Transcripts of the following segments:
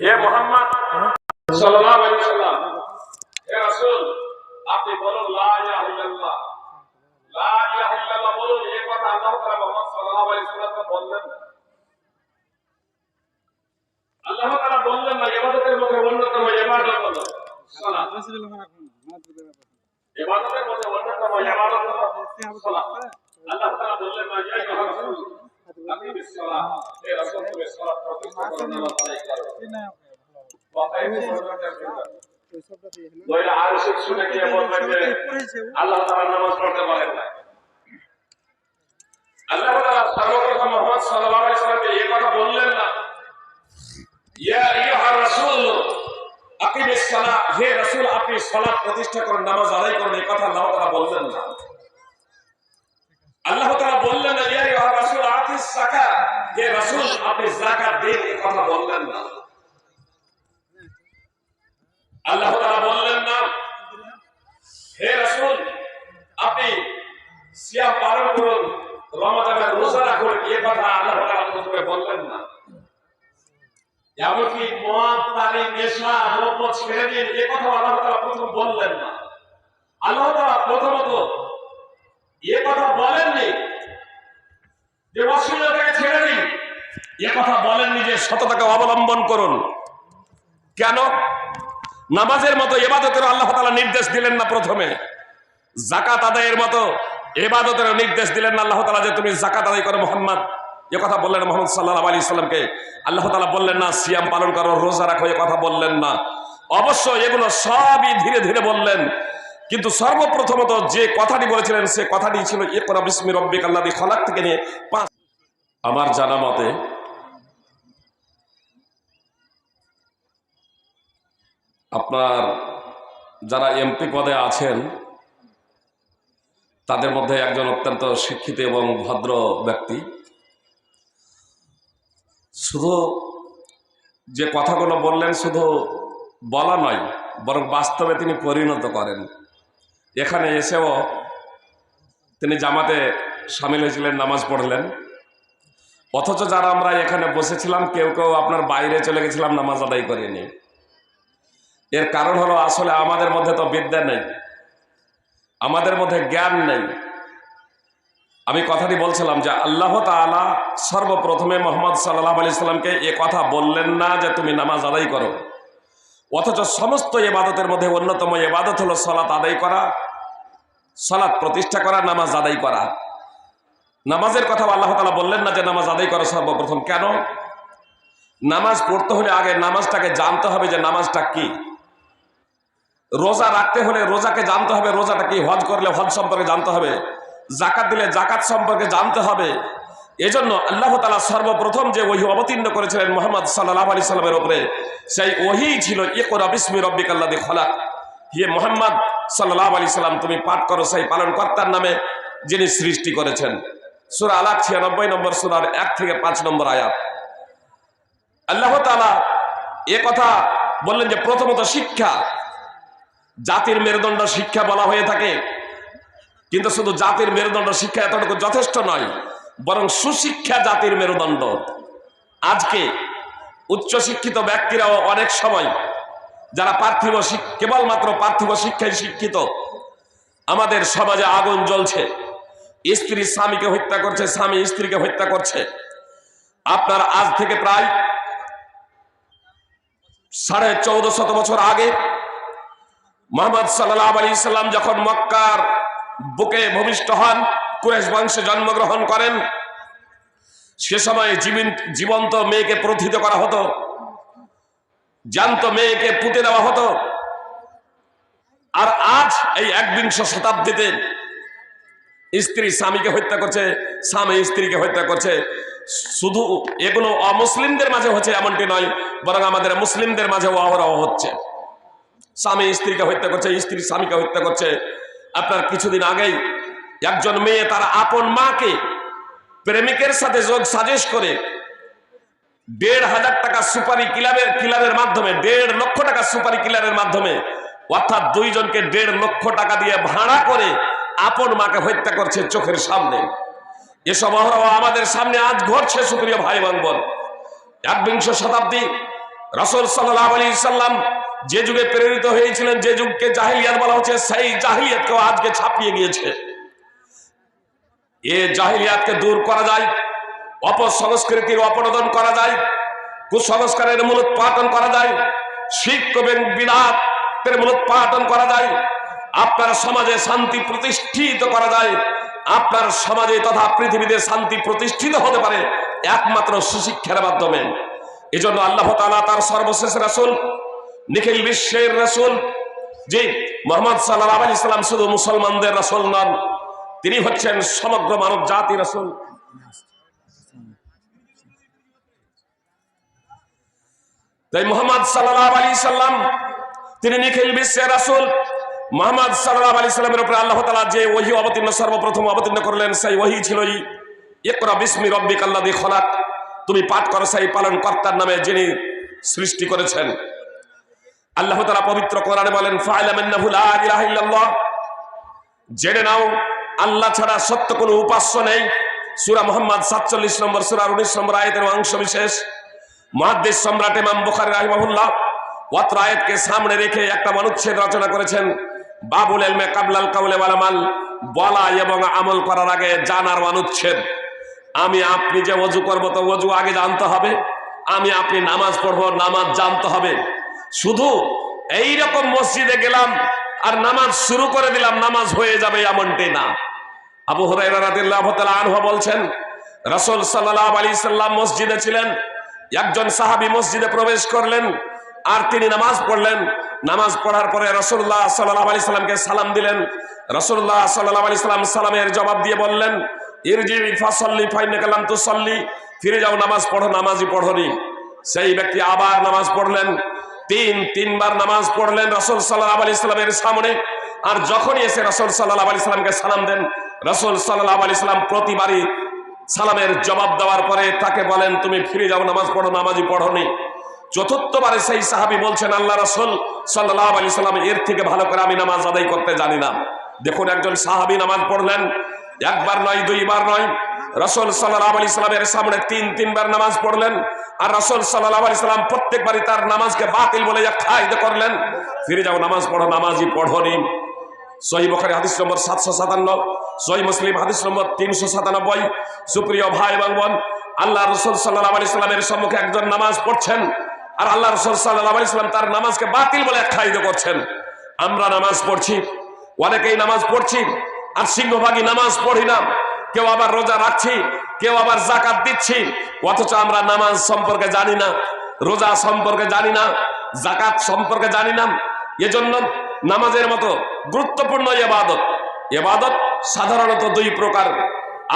হে মোহাম্মদ সাল্লাল্লাহু আলাইহি সাল্লাম হে রাসূল, আপনি বলুন লা ইলাহা আল্লাহ বললেন না? ইয়া রাসূল আকিমিস সালাহ হে রাসূল তুমি সালাত প্রতিষ্ঠা করো। নামাজ আদায় করো কথাই নইলে আরশের শুনে গিয়ে বলবেন যে আল্লাহ তাআলা নামাজ পড়তে পারেন না আল্লাহ তাআলা সর্বপ্রথম মুহাম্মদ সাল্লাল্লাহু আলাইহি সাল্লামকে এই কথা বললেন না। ইয়া আইয়ুহার রাসূল আকিমিস সালাহ। হে রাসূল আপনি সালাত প্রতিষ্ঠা করুন নামাজ আদায় করুন এই কথা আল্লাহ তাআলা বললেন না আল্লাহ তাআলা বললেন না ইয়া আইয়ুহার আতিস যাকাত রাসূল আপনি যাকাত দিন এই কথা বললেন না। আল্লাহ তাআলা বললেন না, হে রাসূল, আপনি সিয়াম পালন করুন রমাদানের রোজা রাখুন এই কথা আল্লাহ প্রথমে বললেন না। এমনকি মদ তারি নেশা, দ্রব্য ছেড়ে দিন এ কথা আল্লাহ প্রথম বললেন না। আল্লাহ তাআলা প্রথমত এ কথা বলেননি যে অশ্লীলতাকে ছেড়ে দিন এ কথা বলেননি যে সততাকে অবলম্বন করুন। কেন? নামাজের মতো এবাদতের আল্লাহ তালা নির্দেশ দিলেন না প্রথমে। জাকাত আদায়ের মতো এবাদতের নির্দেশ দিলেন না আল্লাহ তালা যে তুমি জাকাত আদায় করো মোহাম্মদ। এ কথা বললেন মোহাম্মদ সাল্লাহ আলী সাল্লামকে আল্লাহ তালা বললেন না, সিয়াম পালন করো, রোজা রাখো, এ কথা বললেন না। অবশ্য এগুলো সবই ধীরে ধীরে বললেন। কিন্তু সর্বপ্রথমত যে কথাটি বলেছিলেন, সে কথাটি ছিল এ করা বিস্মি রব্বিক আল্লাহ খলাক থেকে নিয়ে পাঁচ আমার জানা মতে আপনার যারা এমপি পদে আছেন, তাদের মধ্যে একজন অত্যন্ত শিক্ষিত এবং ভদ্র ব্যক্তি। শুধু যে কথাগুলো বললেন শুধু বলা নয়, বরং বাস্তবে তিনি পরিণত করেন। এখানে এসেও তিনি জামাতে সামিল হয়েছিলেন, নামাজ পড়লেন। অথচ যারা আমরা এখানে বসেছিলাম, কেউ কেউ আপনার বাইরে চলে গেছিলাম, নামাজ আদায় করিনি। এর কারণ হলো আসলে আমাদের মধ্যে তো বিদ্যা নেই। আমাদের মধ্যে জ্ঞান নেই। আমি কথাটি বলছিলাম যে আল্লাহ তাআলা সর্বপ্রথমে মোহাম্মদ সাল্লাহ আলি সাল্লামকে এ কথা বললেন না যে তুমি নামাজ আদায় করো। অথচ সমস্ত এবাদতের মধ্যে অন্যতম এবাদত হলো সলাৎ আদায় করা সলাৎ প্রতিষ্ঠা করা, নামাজ আদায় করা। নামাজের কথা আল্লাহ তালা বললেন না যে নামাজ আদায় করো সর্বপ্রথম। কেন? নামাজ পড়তে হলে আগে নামাজটাকে জানতে হবে যে নামাজটা কি। রোজা রাখতে হলে রোজাকে জানতে হবে, রোজাটা কি হজ করলে হজ সম্পর্কে জানতে হবে জাকাত দিলে জাকাত সম্পর্কে জানতে হবে। এজন্য আল্লাহ তালা সর্বপ্রথম যে ওহি অবতীর্ণ করেছিলেন মোহাম্মদ সাল্লাহ আলি সাল্লামের উপরে, সেই ওহি ছিল, ইকরা বিস্মি রব্বিক আল্লাহ খলাক। হে মোহাম্মদ সাল্লাহ আলি সাল্লাম, তুমি পাঠ করো সেই পালন কর্তার নামে যিনি সৃষ্টি করেছেন। সুরা আলাক ছিয়ানব্বই নম্বর সুরার এক থেকে পাঁচ নম্বর আয়াত। আল্লাহ তালা এ কথা বললেন যে প্রথমত শিক্ষা জাতির মেরুদণ্ড শিক্ষা বলা হয়ে থাকে। কিন্তু শুধু জাতির মেরুদণ্ড শিক্ষা এতটুকু যথেষ্ট নয়, বরং সুশিক্ষা জাতির মেরুদণ্ড। আজকে উচ্চশিক্ষিত ব্যক্তিরাও অনেক সময় যারা পার্থিব কেবলমাত্র পার্থিব শিক্ষায় শিক্ষিত, আমাদের সমাজে আগুন জ্বলছে। স্ত্রী স্বামীকে হত্যা করছে, স্বামী স্ত্রীকে হত্যা করছে। আপনার আজ থেকে প্রায় সাড়ে চৌদ্দ শত বছর আগে মোহাম্মদ সাল্লাহ আলী সাল্লাম যখন মক্কার বুকে ভূমিষ্ঠ হন কুরেশ বংশে জন্মগ্রহণ করেন, সে সময় জীবিন- জীবন্ত মেয়েকে প্রথিত করা হতো, জ্যান্ত মেয়েকে পুঁতে দেওয়া হতো। আর আজ এই একবিংশ শতাব্দীতে স্ত্রী স্বামীকে হত্যা করছে, স্বামী স্ত্রীকে হত্যা করছে। শুধু এগুলো অমুসলিমদের মাঝে হচ্ছে এমনটি নয়, বরং আমাদের মুসলিমদের মাঝেও অহরহ হচ্ছে। স্বামী স্ত্রীকে হত্যা করছে স্ত্রী স্বামীকে হত্যা করছে। আপনার কিছুদিন আগেই একজন মেয়ে তার আপন মাকে প্রেমিকের সাথে যোগ সাজেশ করে দেড় হাজার টাকা সুপারি কিলারের কিলারের মাধ্যমে, দেড় লক্ষ টাকা সুপারি কিলারের মাধ্যমে, অর্থাৎ দুইজনকে দেড় লক্ষ টাকা দিয়ে ভাড়া করে আপন মাকে হত্যা করছে চোখের সামনে। এসব অহরহ আমাদের সামনে আজ ঘটছে, সুপ্রিয় ভাই বোন বোন। একবিংশ শতাব্দী রসুল সাল্লাহ আলী সাল্লাম যে যুগে প্রেরিত হয়েছিলেন, যে যুগকে জাহিলিয়াত বলা হচ্ছে, সেই জাহিলিয়াতকেও আজকে ছাপিয়ে গিয়েছে। এ জাহিলিয়াতকে দূর করা যায়, অপসংস্কৃতির অপনোদন করা যায়, কুসংস্কারের মূলোৎপাটন করা যায়, শিখ এবং বিরাটের মূলোৎপাটন করা যায়, আপনার সমাজে শান্তি প্রতিষ্ঠিত করা যায়, আপনার সমাজে তথা পৃথিবীতে শান্তি প্রতিষ্ঠিত হতে পারে, একমাত্র সুশিক্ষার মাধ্যমে। এজন্য আল্লাহ তাআলা তার সর্বশেষ রাসূল নিখিল বিশ্বের রাসূল জি মোহাম্মদ সাল্লাল্লাহু আলাইহি সাল্লাম শুধু মুসলমানদের রাসূল নন, তিনি হচ্ছেন সমগ্র মানব জাতি রাসূল। তাই মোহাম্মদ সাল্লাল্লাহু আলী সাল্লাম, তিনি নিখিল বিশ্বের রাসূল। মোহাম্মদ সাল্লাল্লাহু আলাইহি সাল্লামের উপরে আল্লাহ তাআলা যে ওহী অবতীর্ণ, সর্বপ্রথম অবতীর্ণ করলেন, সেই ওহী ছিল খলাক। তুমি পাঠ করো, সেই পালন কর্তার নামে যিনি সৃষ্টি করেছেন। আল্লাহ তাআলা পবিত্র কোরআনে বলেন জেনে নাও, আল্লাহ ছাড়া সত্য কোনো উপাস্য নেই। সুরা মুহাম্মদ 47 নম্বর, সূরা 19 নম্বর আয়াতের অংশ বিশেষ। মহাদ্দেশ সম্রাট ইমাম বুখারী রাহিমাহুল্লাহ অত্র আয়াতকে সামনে রেখে একটা অনুচ্ছেদ রচনা করেছেন, বাবুল এলমে কাবলাল কাউলে ওয়ালামাল বলা এবং আমল করার আগে জানার অনুচ্ছেদ আমি আপনি যে অজু করব তো অজু আগে জানতে হবে। আমি আপনি নামাজ পড়ব, নামাজ জানতে হবে। শুধু এই রকম মসজিদে গেলাম আর নামাজ শুরু করে দিলাম, নামাজ হয়ে যাবে এমনটি না। আবু আনহু বলছেন, রাসূল সাল্লাল্লাহু আলাইহি সাল্লাম মসজিদে ছিলেন, একজন সাহাবী মসজিদে প্রবেশ করলেন আর তিনি নামাজ পড়লেন। নামাজ পড়ার পরে রসুল্লাহ সাল্লাহ আলি সাল্লামকে সালাম দিলেন। রসুল্লাহ সাল্লাহ আলি সাল্লাম সালামের জবাব দিয়ে বললেন ফাইনে কালাম তু সল্লি ফিরে যাও, নামাজ পড়ো, নামাজই পড়নি। সেই ব্যক্তি আবার নামাজ পড়লেন। তিন, তিনবার নামাজ পড়লেন রসুল সাল্লাহ আলি সাল্লামের সামনে। আর যখনই এসে রসুল সাল্লাহ আলি সাল্লামকে সালাম দেন, রসুল সাল্লাহ আলি সাল্লাম প্রতিবারই সালামের জবাব দেওয়ার পরে তাকে বলেন, তুমি ফিরে যাও, নামাজ পড়ো, নামাজই পড়নি। চতুর্থবারে সেই সাহাবি বলছেন, আল্লাহ রসুল সাল্লাহ আলি সাল্লাম, এর থেকে ভালো করে আমি নামাজ আদায় করতে জানি না। দেখুন, একজন সাহাবি নামাজ পড়লেন, একবার নয়, দুইবার নয় রসুল সাল্লাহ আলি সাল্লামের সামনে তিন, তিনবার নামাজ পড়লেন। আর রসুল সাল্লাহ আলি সাল্লাম প্রত্যেকবারই তার নামাজকে বাতিল বলে খাইতে করলেন। ফিরে যাও, নামাজ পড়ো, নামাজই পড়নি সহি বখারি হাদিস নম্বর সাতশো সাতান্ন, সহি মুসলিম হাদিস নম্বর তিনশো সাতানব্বই। সুপ্রিয় ভাই এবং বোন, আল্লাহ রসুল সাল্লাহ আলি সাল্লামের সম্মুখে একজন নামাজ পড়ছেন। আর আল্লাহ রসুল সাল্লাহ আলি সাল্লাম তার নামাজকে বাতিল বলে আখ্যায়িত করছেন। আমরা নামাজ পড়ছি, অনেকেই নামাজ পড়ছি, আর সিংহভাগী নামাজ পড়ি না। কেউ আবার রোজা রাখছি, কেউ আবার জাকাত দিচ্ছি, অথচ আমরা নামাজ সম্পর্কে জানি না, রোজা সম্পর্কে জানি না জাকাত সম্পর্কে জানি না। এজন্য নামাজের মতো গুরুত্বপূর্ণ এবাদত এবাদত সাধারণত দুই প্রকার।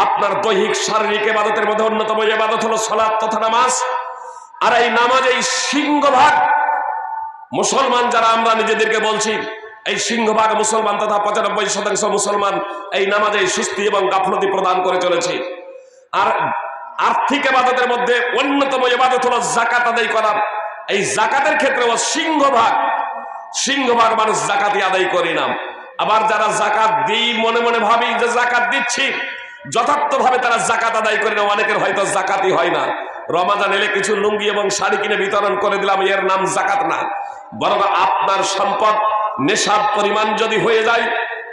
আপনার দৈহিক শারীরিক এবাদতের মধ্যে অন্যতম এবাদত হলো সলাৎ তথা নামাজ। আর এই নামাজ এই সিংহভাগ মুসলমান যারা আমরা নিজেদেরকে বলছি এই সিংহভাগ মুসলমান তথা পঁচানব্বই শতাংশ মুসলমান এই নামাজে সুস্থি এবং গাফলতি প্রদান করে চলেছে। আর আর্থিক এবাদতের মধ্যে অন্যতম এবাদত হলো জাকাত আদায় করা। এই জাকাতের ক্ষেত্রে সিংহভাগ সিংহভাগ মানুষ জাকাতি আদায় করি না। আবার যারা জাকাত দিই, মনে মনে ভাবি যে জাকাত দিচ্ছি, যথার্থভাবে তারা জাকাত আদায় করে না, অনেকের হয়তো জাকাতি হয় না। রমাজান এলে কিছু লুঙ্গি এবং শাড়ি কিনে বিতরণ করে দিলাম, এর নাম জাকাত না। বরং আপনার সম্পদ নেশার পরিমাণ যদি হয়ে যায়,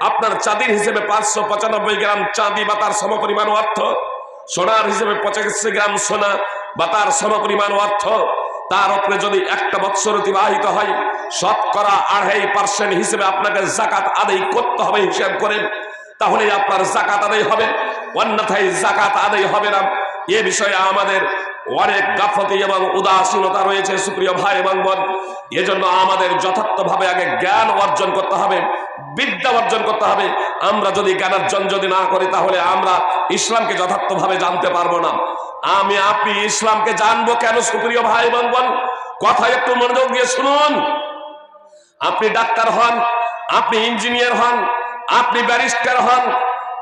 আপনার চাঁদির হিসেবে পাঁচশো পঁচানব্বই গ্রাম চাঁদি বা তার সমপরিমাণ অর্থ, সোনার হিসেবে পঁচাশি গ্রাম সোনা বা তার সমপরিমাণ অর্থ, তার উপরে যদি একটা বৎসর অতিবাহিত হয়, শতকরা আড়াই পার্সেন্ট হিসেবে আপনাকে জাকাত আদায় করতে হবে হিসাব করে তাহলে আপনার জাকাত আদায় হবে, অন্যথায় জাকাত আদায় হবে না। এ বিষয়ে আমাদের অনেক গাফতি এবং উদাসীনতা রয়েছে, সুপ্রিয় ভাই এবং বোন। এজন্য আমাদের যথার্থভাবে আগে জ্ঞান অর্জন করতে হবে, বিদ্যা অর্জন করতে হবে। আমরা যদি জ্ঞান অর্জন যদি না করি, তাহলে আমরা ইসলামকে যথার্থভাবে জানতে পারব না। আমি, আপনি ইসলামকে জানব কেন, সুপ্রিয় ভাই এবং বোন? কথা একটু মনোযোগ দিয়ে শুনুন। আপনি ডাক্তার হন, আপনি ইঞ্জিনিয়ার হন, আপনি ব্যারিস্টার হন,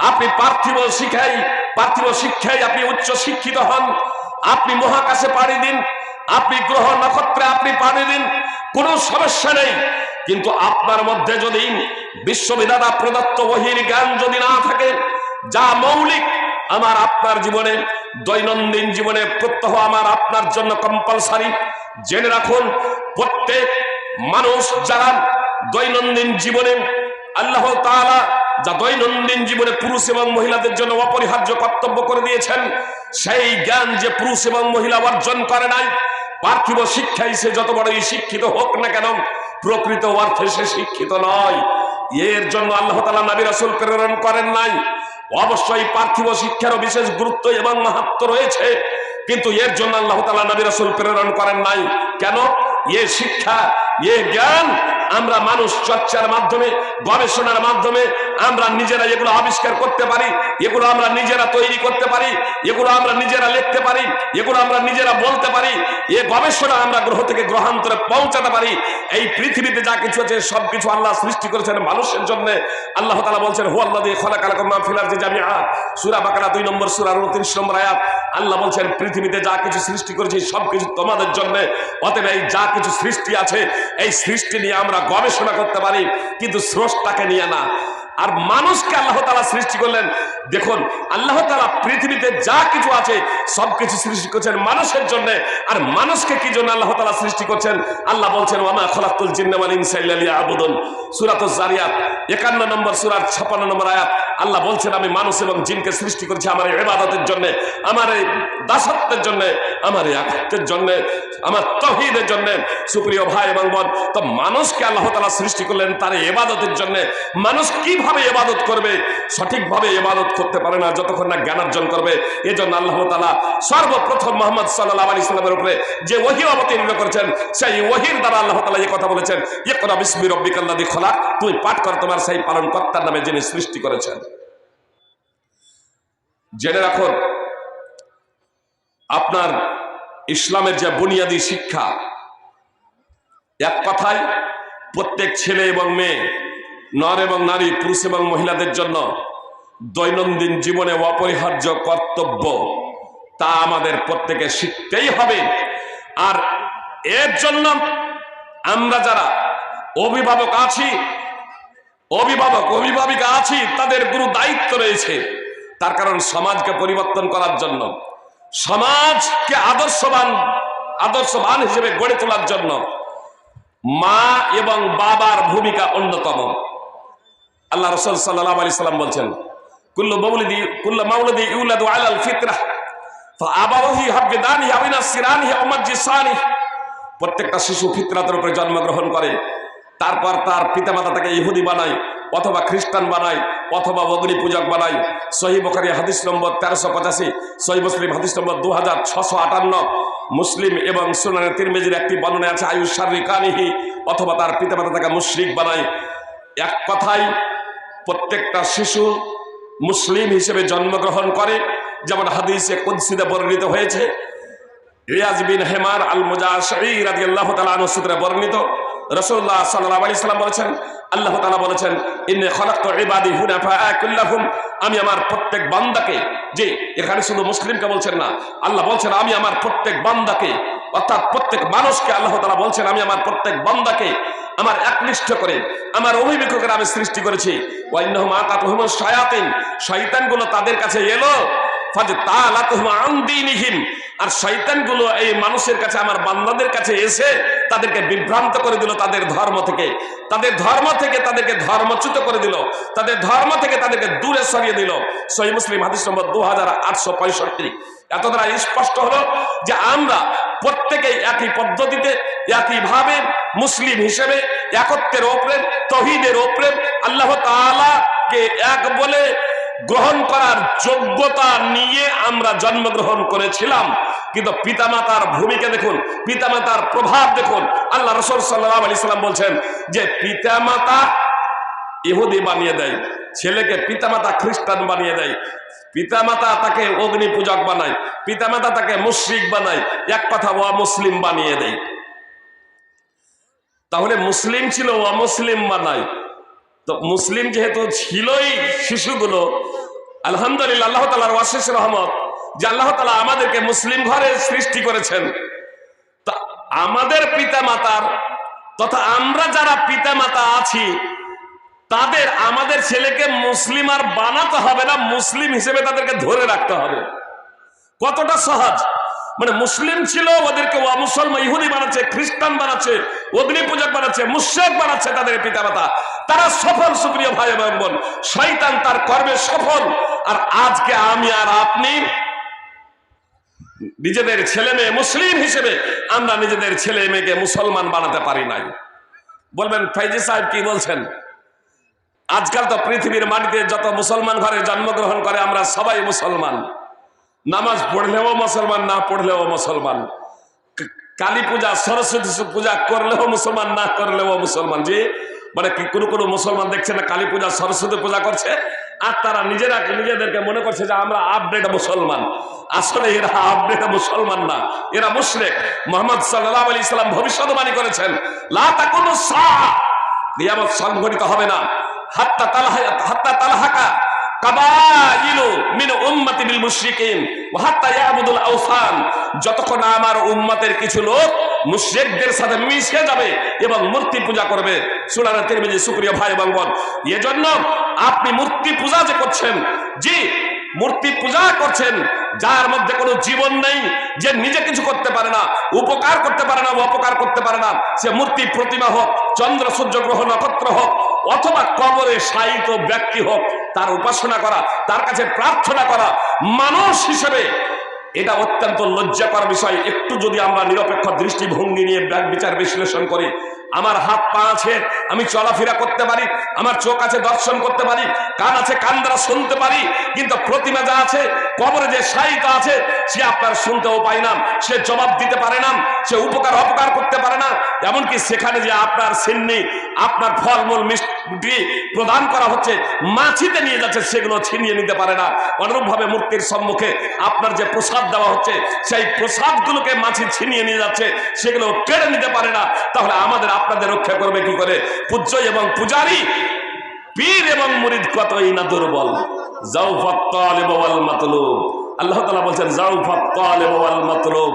আপনি পার্থিব শিখাই পার্থিব শিক্ষায় আপনি উচ্চ শিক্ষিত হন। আপনি মহাকাশে পাড়ি দিন, আপনি গ্রহ নক্ষত্রে আপনি পাড়ি দিন, কোনো সমস্যা নেই। কিন্তু আপনার মধ্যে যদি বিশ্ববিধাতা প্রদত্ত বহির জ্ঞান যদি না থাকে, যা মৌলিক, আমার আপনার জীবনে, দৈনন্দিন জীবনে প্রত্যহ আমার আপনার জন্য কম্পালসারি জেনে রাখুন, প্রত্যেক মানুষ যারা দৈনন্দিন জীবনে আল্লাহ তাআলা যা দৈনন্দিন জীবনে পুরুষ এবং মহিলাদের জন্য অপরিহার্য কর্তব্য করে দিয়েছেন, সেই জ্ঞান যে পুরুষ এবং মহিলা অর্জন করে নাই, পার্থিব শিক্ষায় সে যত বড়ই শিক্ষিত হোক না কেন, প্রকৃত অর্থে সে শিক্ষিত নয়। এর জন্য আল্লাহ তালা নবী রাসুল প্রেরণ করেন নাই। অবশ্যই পার্থিব শিক্ষারও বিশেষ গুরুত্ব এবং মাহাত্ম রয়েছে, কিন্তু এর জন্য আল্লাহ তালা নবী রাসুল প্রেরণ করেন নাই। কেন? এ শিক্ষা, এ জ্ঞান আমরা মানুষ চর্চার মাধ্যমে, গবেষণার মাধ্যমে, আমরা নিজেরা এগুলো আবিষ্কার করতে পারি, এগুলো আমরা নিজেরা তৈরি করতে পারি, এগুলো আমরা নিজেরা লিখতে পারি, এগুলো আমরা নিজেরা বলতে পারি, এ গবেষণা আমরা গ্রহ থেকে গ্রহান্তরে পৌঁছাতে পারি। এই পৃথিবীতে যা কিছু আছে, সব কিছু আল্লাহ সৃষ্টি করেছেন মানুষের জন্য। আল্লাহ তালা বলছেন হু আল্লাহ দিয়ে খোলা কালাকমা ফিলার যে জামিয়া সুরা বাকারা দুই নম্বর সুরার উনত্রিশ নম্বর আয়াত। আল্লাহ বলছেন, পৃথিবীতে যা কিছু সৃষ্টি করেছি, সব কিছু তোমাদের জন্য। অতএব এই যা কিছু সৃষ্টি আছে, এই সৃষ্টি নিয়ে আমরা গবেষণা করতে পারি, কিন্তু স্রষ্টাকে নিয়ে না। আর মানুষকে আল্লাহ তালা সৃষ্টি করলেন। দেখুন, আল্লাহ তালা পৃথিবীতে যা কিছু আছে, সব কিছু সৃষ্টি করছেন মানুষের জন্য। আর মানুষকে কি জন্য আল্লাহ তালা সৃষ্টি করছেন? আল্লাহ বলছেন ওয়ামা খলাকুল জিন্নামাল ইনসাইল্লাহ আবুদন সুরাত জারিয়াত, একান্ন নম্বর সুরার ছাপান্ন নম্বর আয়াত। আল্লাহ বলছেন, আমি মানুষ এবং জিনকে সৃষ্টি করেছি আমার এই ইবাদতের জন্য, আমার এই দাসত্বের জন্য, আমার এই আঘাতের জন্য, আমার তহিদের জন্য। সুপ্রিয় ভাই এবং বোন, তো মানুষকে আল্লাহ তালা সৃষ্টি করলেন তার এবাদতের জন্য। মানুষ কীভাবে এবাদত করবে? সঠিকভাবে এবাদত করতে পারে না, যতক্ষণ না জ্ঞান অর্জন করবে। এই জন্য আল্লাহ তালা সর্বপ্রথম মোহাম্মদ সাল্লাহ আলী ইসলামের উপরে যে ওহি অবতীর্ণ করেছেন, সেই ওহির দ্বারা আল্লাহ তালা এই কথা বলেছেন ইয়ে করা বিসমি রব্বিকাল্লাদি খোলা তুমি পাঠ কর, তোমার সেই পালন কর্তার নামে যিনি সৃষ্টি করেছেন। জেনে রাখুন, আপনার ইসলামের যে বুনিয়াদী শিক্ষা, এক কথায় প্রত্যেক ছেলে এবং মেয়ে, নর এবং নারী, পুরুষ এবং মহিলাদের জন্য দৈনন্দিন জীবনে অপরিহার্য কর্তব্য, তা আমাদের প্রত্যেকে শিখতেই হবে। আর এর জন্য আমরা যারা অভিভাবক আছি, অভিভাবক, অভিভাবিকা আছি, তাদের গুরু দায়িত্ব রয়েছে। তার কারণ সমাজকে পরিবর্তন করার জন্য, সমাজকে আদর্শবান আদর্শবান হিসেবে গড়ে তোলার জন্য মা এবং বাবার ভূমিকা অন্যতম। আল্লাহ রসুল সাল্লাহ আলি সাল্লাম বলছেন, কুল্লু মৌলিদি কুল্লু মাউলদি ইউলাদু আলাল ফিতরা আবারহি হাবগিদানি আবিনা সিরানি অমজ্জিসানি প্রত্যেকটা শিশু ফিতরাতের উপরে জন্মগ্রহণ করে, তারপর তার পিতামাতা তাকে ইহুদি বানায়। অথবা খ্রিস্টান বানায় অথবা অগ্নি পূজক বানায় সহি বখারি হাদিস নম্বর তেরোশো পঁচাশি, সহি মুসলিম হাদিস নম্বর দু হাজার ছশো আটান্ন। মুসলিম এবং সুনানের তিরমেজির একটি বর্ণনা আছে, আয়ুষ কানিহি, অথবা তার পিতামাতা তাকে মুশরিক বানায়। এক কথায়, প্রত্যেকটা শিশু মুসলিম হিসেবে জন্মগ্রহণ করে, যেমন হাদিসে কুদ্সিদে বর্ণিত হয়েছে, রিয়াজ বিন হেমার আল মুজাশরী রাদিয়াল্লাহু তাআলা আনহু সূত্রে বর্ণিত, রাসূলুল্লাহ সাল্লাল্লাহু আলাইহি সাল্লাম বলেছেন আল্লাহ তালা বলেছেন, ইন্নী খালাকতু ইবাদি হুনাফা কুল্লাহুম। আমি আমার প্রত্যেক বান্দাকে, যে এখানে শুধু মুসলিমকে বলছেন না, আল্লাহ বলছেন, আমি আমার প্রত্যেক বান্দাকে, অর্থাৎ প্রত্যেক মানুষকে আল্লাহ তালা বলছেন, আমি আমার প্রত্যেক বান্দাকে, আমার একনিষ্ঠ করে, আমার অভিমুখের আমি সৃষ্টি করেছি। ওয়াইন্নাহুম আকাতুহুম শায়াতিন। শয়তানগুলো তাদের কাছে এলো আর শয়তানগুলো এই মানুষের কাছে, আমার বান্দাদের কাছে এসে তাদেরকে বিভ্রান্ত করে দিল তাদের ধর্ম থেকে। তাদের ধর্ম থেকে তাদেরকে ধর্মচ্যুত করে দিল। তাদের ধর্ম থেকে তাদেরকে দূরে সরিয়ে দিল। সহি মুসলিম হাদিস নম্বর দু হাজার আটশো পঁয়ষট্টি। এত দ্বারা স্পষ্ট হলো যে আমরা প্রত্যেকেই একই পদ্ধতিতে, একইভাবে মুসলিম হিসেবে একত্রের ওপরে, তহিদের ওপরে আল্লাহ তাআলাকে এক বলে গ্রহণ করার যোগ্যতা নিয়ে আমরা জন্মগ্রহণ করেছিলাম। কিন্তু পিতামাতার ভূমিকা দেখুন, পিতামাতার প্রভাব দেখুন। আল্লাহ রসুল সাল্লাহ আলি সাল্লাম বলছেন যে পিতামাতা ইহুদি বানিয়ে দেয়, ছেলেকে পিতামাতা খ্রিস্টান বানিয়ে দেয়। পিতামাতা তাকে অগ্নি পূজক বানায়, পিতামাতা তাকে মুশ্রিক বানায়, এক কথা ও মুসলিম বানিয়ে দেয়। তাহলে মুসলিম ছিল অমুসলিম বানায়। তো মুসলিম যেহেতু ছিলই শিশুগুলো আলহামদুলিল্লাহ, আল্লাহ তালার ওয়াশিস রহমত যে আল্লাহ তালা আমাদেরকে মুসলিম ঘরে সৃষ্টি করেছেন। তা আমাদের পিতা মাতার তথা আমরা যারা পিতা মাতা আছি, তাদের আমাদের ছেলেকে মুসলিম আর বানাতে হবে না, মুসলিম হিসেবে তাদেরকে ধরে রাখতে হবে। কতটা সহজ? মানে মুসলিম ছিল, ওদেরকে মুসলমান, ইহুদি বানাচ্ছে, খ্রিস্টান বানাচ্ছে অগ্নি পূজক বানাচ্ছে মুশেক বানাচ্ছে তাদের পিতামাতা। তারা সফল, সুপ্রিয় ভাই এবং বোন, শয়তান তার কর্মে সফল। আর আজকে আমি আর আপনি নিজেদের ছেলে মেয়ে মুসলিম হিসেবে আমরা নিজেদের ছেলে মেয়েকে মুসলমান বানাতে পারি নাই। বলবেন, ফাইজি সাহেব কি বলছেন? আজকাল তো পৃথিবীর মাটিতে যত মুসলমান ঘরে জন্মগ্রহণ করে, আমরা সবাই মুসলমান। নামাজ পড়লেও মুসলমান, না পড়লেও মুসলমান। কালী পূজা, সরস্বতী পূজা করলেও মুসলমান, না করলেও মুসলমান। যে মানে কোনো কোনো মুসলমান দেখছে না কালী পূজা, সরস্বতী পূজা করছে, আর তারা নিজেরা নিজেদেরকে মনে করছে যে আমরা আপডেট মুসলমান। আসলে এরা আপডেট মুসলমান না। এরা মুশরিক। মোহাম্মদ সাল্লাহ আলী ইসলাম ভবিষ্যৎবাণী করেছেন, লা তাকুনু সাআ নিয়ামত সংঘটিত হবে না। হাত্তা তালাহা হাত্তা তালাহাকা যতক্ষণ আমার কিছু লোক সাথে মিশে যাবে এবং মূর্তি পূজা করবে ভাই এজন্য আপনি মূর্তি পূজা যে করছেন, জি, মূর্তি পূজা করছেন, যার মধ্যে কোনো জীবন নেই, যে নিজে কিছু করতে পারে না, উপকার করতে পারে না, অপকার করতে পারে না, সে মূর্তি প্রতিমা হোক, চন্দ্র সূর্য গ্রহ, নক্ষত্র হোক অথবা কবরে সাহিত ব্যক্তি হোক, তার উপাসনা করা, তার কাছে প্রার্থনা করা, মানুষ হিসেবে এটা অত্যন্ত লজ্জাকর বিষয়। একটু যদি আমরা নিরপেক্ষ দৃষ্টিভঙ্গি নিয়ে বিচার বিশ্লেষণ করি আমার হাত পা আছে, আমি চলাফেরা করতে পারি, আমার চোখ আছে দর্শন করতে পারি, কান আছে কান দ্বারা শুনতে পারি, কিন্তু প্রতিমা যা আছে, কবরে যে সাহিত্য আছে, সে আপনার শুনতেও পায় না, সে জবাব দিতে পারে না, সে উপকার অপকার করতে পারে না, এমনকি সেখানে যে আপনার সিন্নি, আপনার ফলমূল মিষ্টি প্রদান করা হচ্ছে, মাছিতে নিয়ে যাচ্ছে, সেগুলো ছিনিয়ে নিতে পারে না, অনুরূপভাবে মূর্তির সম্মুখে আপনার যে প্রসাদ দেওয়া হচ্ছে, সেই প্রসাদগুলোকে মাছি ছিনিয়ে নিয়ে যাচ্ছে, সেগুলো কেড়ে নিতে পারে না, তাহলে আমাদের আপনাদের রক্ষা করবে কি করে? পূজ্য এবং পূজারী, পীর এবং মুরিদ কতই না দুর্বল। যাও ফত্তাল মাতলুব। আল্লাহ তালা বলছেন যাও ফত্তাল মাতলুব।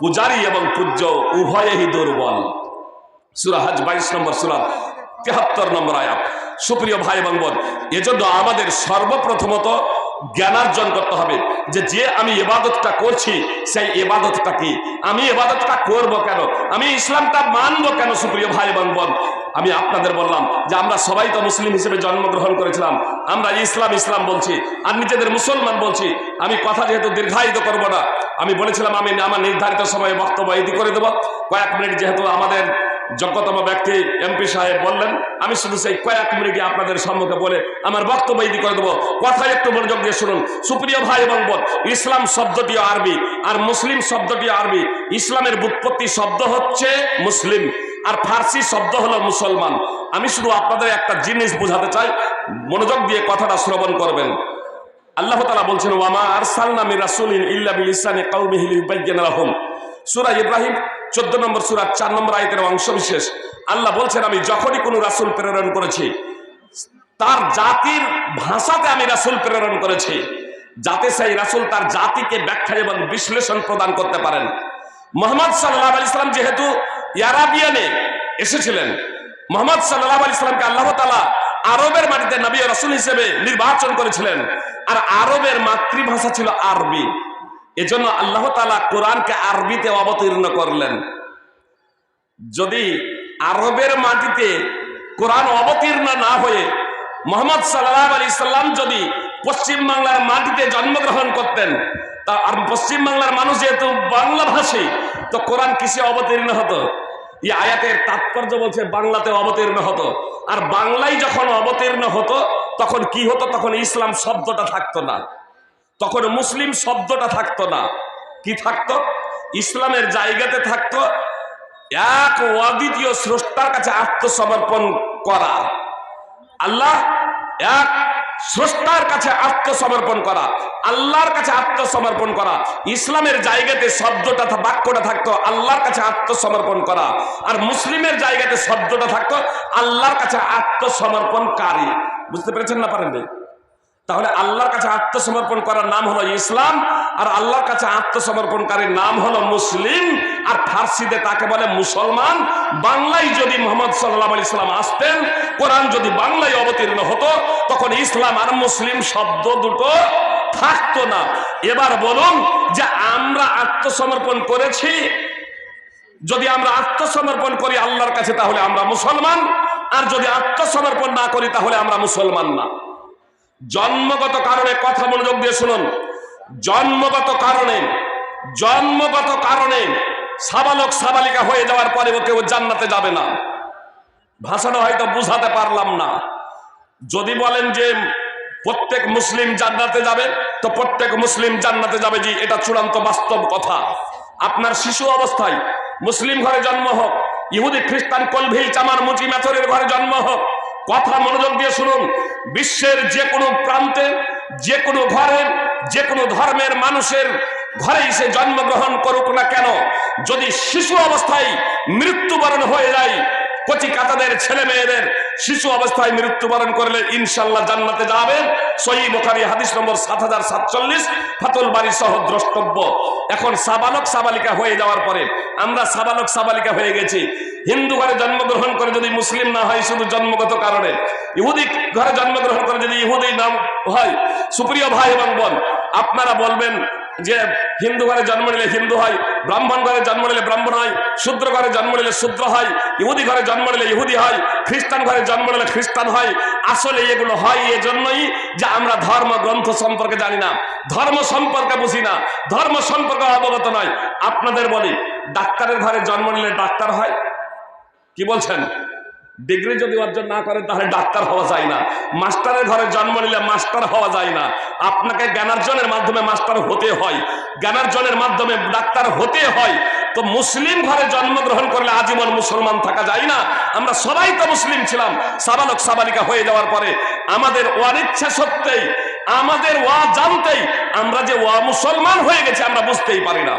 পূজারী এবং পূজ্য উভয়ই দুর্বল। সুরা হাজ বাইশ নম্বর সুরা, তেহাত্তর নম্বর আয়াত। সুপ্রিয় ভাই এবং বোন, এজন্য আমাদের সর্বপ্রথমত জ্ঞানার্জন করতে হবে যে যে আমি এবাদতটা করছি, সেই এবাদতটা কি? আমি এবাদতটা করব কেন? আমি ইসলামটা মানবো কেন, সুপ্রিয় ভাই এবং বোন? আমি আপনাদের বললাম যে আমরা সবাই তো মুসলিম হিসেবে জন্মগ্রহণ করেছিলাম। আমরা ইসলাম ইসলাম বলছি। আর নিজেদের মুসলমান বলছি। আমি কথা যেহেতু দীর্ঘায়িত করব না, আমি বলেছিলাম আমি আমার নির্ধারিত সময়ে বক্তব্য ইতি করে দেবো। কয়েক মিনিট যেহেতু আমাদের যোগ্যতম ব্যক্তি এমপি সাহেব বললেন, আমি শুধু সেই কয়েক মিনিটে আপনাদের সম্মুখে বলে আমার বক্তব্য ইতি করে দেবো। কথায় একটু মনোযোগ দিয়ে শুনুন। সুপ্রিয় ভাই এবং বোন, ইসলাম শব্দটি আরবি আর মুসলিম শব্দটি আরবি। ইসলামের বুৎপত্তি শব্দ হচ্ছে মুসলিম আর ফার্সি শব্দ হলো মুসলমান। আমি শুধু আপনাদের একটা জিনিস বোঝাতে চাই, মনোযোগ দিয়ে কথাটা শ্রবণ করবেন। আল্লাহ তালা বলছেন ওয়ামা আরসালনা মির রাসূলিন ইল্লা বিল ইসানি কওমিহি লিয়ুবাইয়িনা লাহুম। সূরা ইব্রাহিম 14 নম্বর সূরা 4 নম্বর আয়াতের অংশ বিশেষ। আল্লাহ বলছেন, আমি যখনই কোনো রাসুল প্রেরণ করেছি, তার জাতির ভাষাতে আমি রাসুল প্রেরণ করেছি। যাতে সেই রাসূল তার জাতিকে ব্যাখ্যা এবং বিশ্লেষণ প্রদান করতে পারেন। মোহাম্মদ সাল্লাল্লাহু আলাইহি সাল্লাম যেহেতু ইয়ারাবিয়ানে এসেছিলেন, মোহাম্মদ সাল্লাল্লাহু আলাইহি সাল্লামকে আল্লাহ তালা আরবের মাটিতে নবী রাসূল হিসেবে নির্বাচন করেছিলেন। আর আরবের মাতৃভাষা ছিল আরবি। এজন্য আল্লাহ তালা কোরআনকে আরবিতে অবতীর্ণ করলেন। যদি আরবের মাটিতে কোরআন অবতীর্ণ না হয়ে মোহাম্মদ সাল্লাহ আলী সাল্লাম যদি পশ্চিম বাংলার মাটিতে জন্মগ্রহণ করতেন, তা আর পশ্চিম বাংলার মানুষ যেহেতু বাংলা ভাষী, তো কোরআন কিসে অবতীর্ণ হতো? এই আয়াতের তাৎপর্য বলছে বাংলাতে অবতীর্ণ হতো। আর বাংলায় যখন অবতীর্ণ হতো, তখন কি হতো? তখন ইসলাম শব্দটা থাকতো না। তখন মুসলিম শব্দটা থাকতো না। কি থাকতো? ইসলামের জায়গাতে থাকতো, এক অদ্বিতীয় স্রষ্টার কাছে আত্মসমর্পণ করা। আল্লাহ এক স্রষ্টার কাছে আত্মসমর্পণ করা, আল্লাহর কাছে আত্মসমর্পণ করা। ইসলামের জায়গাতে শব্দটা বাক্যটা থাকতো, আল্লাহর কাছে আত্মসমর্পণ করা। আর মুসলিমের জায়গাতে শব্দটা থাকতো, আল্লাহর কাছে আত্মসমর্পণকারী। বুঝতে পেরেছেন না পারেন তাহলে আল্লাহর কাছে আত্মসমর্পণ করার নাম হলো ইসলাম, আর আল্লাহর কাছে আত্মসমর্পণকারীর নাম হলো মুসলিম, আর ফার্সিতে তাকে বলে মুসলমান। বাংলায় যদি মোহাম্মদ সাল্লাহ আলি সাল্লাম আসতেন, কোরআন যদি বাংলায় অবতীর্ণ হতো, তখন ইসলাম আর মুসলিম শব্দ দুটো থাকতো না। এবার বলুন যে আমরা আত্মসমর্পণ করেছি? যদি আমরা আত্মসমর্পণ করি আল্লাহর কাছে, তাহলে আমরা মুসলমান, আর যদি আত্মসমর্পণ না করি, তাহলে আমরা মুসলমান না। জন্মগত কারণে কথা মনোযোগ দিয়ে শুনুন। জন্মগত কারণে জন্মগত কারণে সাবালক সাবালিকা হয়ে যাওয়ার পরে কেউ জান্নাতে যাবে না। ভাষাটা হয়তো বুঝাতে পারলাম না। যদি বলেন যে প্রত্যেক মুসলিম জান্নাতে যাবে, তো প্রত্যেক মুসলিম জান্নাতে যাবে জি, এটা চূড়ান্ত বাস্তব কথা। আপনার শিশু অবস্থায় মুসলিম ঘরে জন্ম হোক, ইহুদি খ্রিস্টান কলভিল চামার মুচি মেথরের ঘরে জন্ম হোক, কথা মনোযোগ দিয়ে শুনুন। বিশ্বের যে কোনো প্রান্তে যে কোনো ঘরে যে কোনো ধর্মের মানুষের ঘরেই সে জন্মগ্রহণ করুক না কেন? যদি শিশু অবস্থায় মৃত্যুবরণ হয়ে যায়, কচি কাতাদের ছেলে মেয়েদের শিশু অবস্থায় মৃত্যুবরণ করলে ইনশাল্লাহ জান্নাতে যাবে। সহি বোখারি, হাদিস নম্বর সাত হাজার সাতচল্লিশ। ফাতুল বাড়ি সহ দ্রষ্টব্য। এখন সাবালক সাবালিকা হয়ে যাওয়ার পরে আমরা সাবালক সাবালিকা হয়ে গেছি। হিন্দু ঘরে জন্মগ্রহণ করে যদি মুসলিম না হয় শুধু জন্মগত কারণে। ইহুদি ঘরে জন্মগ্রহণ করে যদি ইহুদি নাম হয়, সুপ্রিয় ভাই এবং বোন, আপনারা বলবেন যে হিন্দু ঘরে জন্ম নিলে হিন্দু হয়, ব্রাহ্মণ ঘরে জন্ম নিলে ব্রাহ্মণ হয়, শূদ্র ঘরে জন্ম নিলে শূদ্র হয়, ইহুদি ঘরে জন্ম নিলে ইহুদি হয়, খ্রিস্টান ঘরে জন্ম নিলে খ্রিস্টান হয়, আসলে এগুলো হয় এজন্যই যে আমরা ধর্ম গ্রন্থ সম্পর্কে জানি না। ধর্ম সম্পর্কে বুঝি না, ধর্ম সম্পর্কে অবগত নয়। আপনাদের বলি, ডাক্তারের ঘরে জন্ম নিলে ডাক্তার হয়? কি বলছেন? ডিগ্রি যদি অর্জন না করেন, তাহলে ডাক্তার হওয়া যায় না। মাস্টারের ঘরে জন্ম নিলে মাস্টার হওয়া যায় না। আপনাকে জ্ঞানার্জনের মাধ্যমে মাস্টার হতে হয়। জ্ঞানার্জনের মাধ্যমে ডাক্তার হতে হয়। তো মুসলিম ঘরে জন্মগ্রহণ করলে আজীবন মুসলমান থাকা যায় না। আমরা সবাই তো মুসলিম ছিলাম। সাবালক সাবালিকা হয়ে যাওয়ার পরে আমাদের অনিচ্ছা সত্ত্বেই, আমাদের ওয়া জানতেই আমরা যে ওয়া মুসলমান হয়ে গেছি আমরা বুঝতেই পারি না।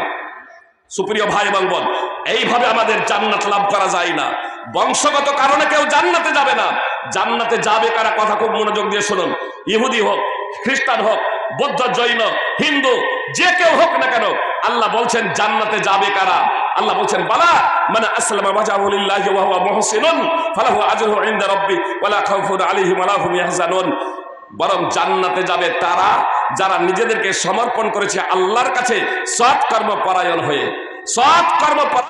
সুপ্রিয় ভাই এবং বোন, এইভাবে আমাদের জান্নাত লাভ করা যায় না। বংশগত কারণে কেউ জান্নাতে যাবে না। জান্নাতে যাবে কারা? কথা খুব মনোযোগ দিয়ে শুনুন। ইহুদি হোক, খ্রিস্টান হোক, বৌদ্ধ, জৈন, হিন্দু, যে কেউ হোক না কেন, আল্লাহ বলছেন, জান্নাতে যাবে কারা? আল্লাহ বলছেন, বালা মানে আসসালামু ওয়াজাহুলিল্লাহি ওয়া হুয়া মুহসিনুন, ফালাহু আজরুহু ইনদা রাব্বি ওয়ালা খাউফুন আলাইহিম ওয়ালা হুম ইয়াহজানুন। বরং জান্নাতে যাবে তারা যারা নিজেদেরকে সমর্পণ করেছে আল্লাহর কাছে সৎ কর্ম পরায়ণ হয়ে। সৎ কর্ম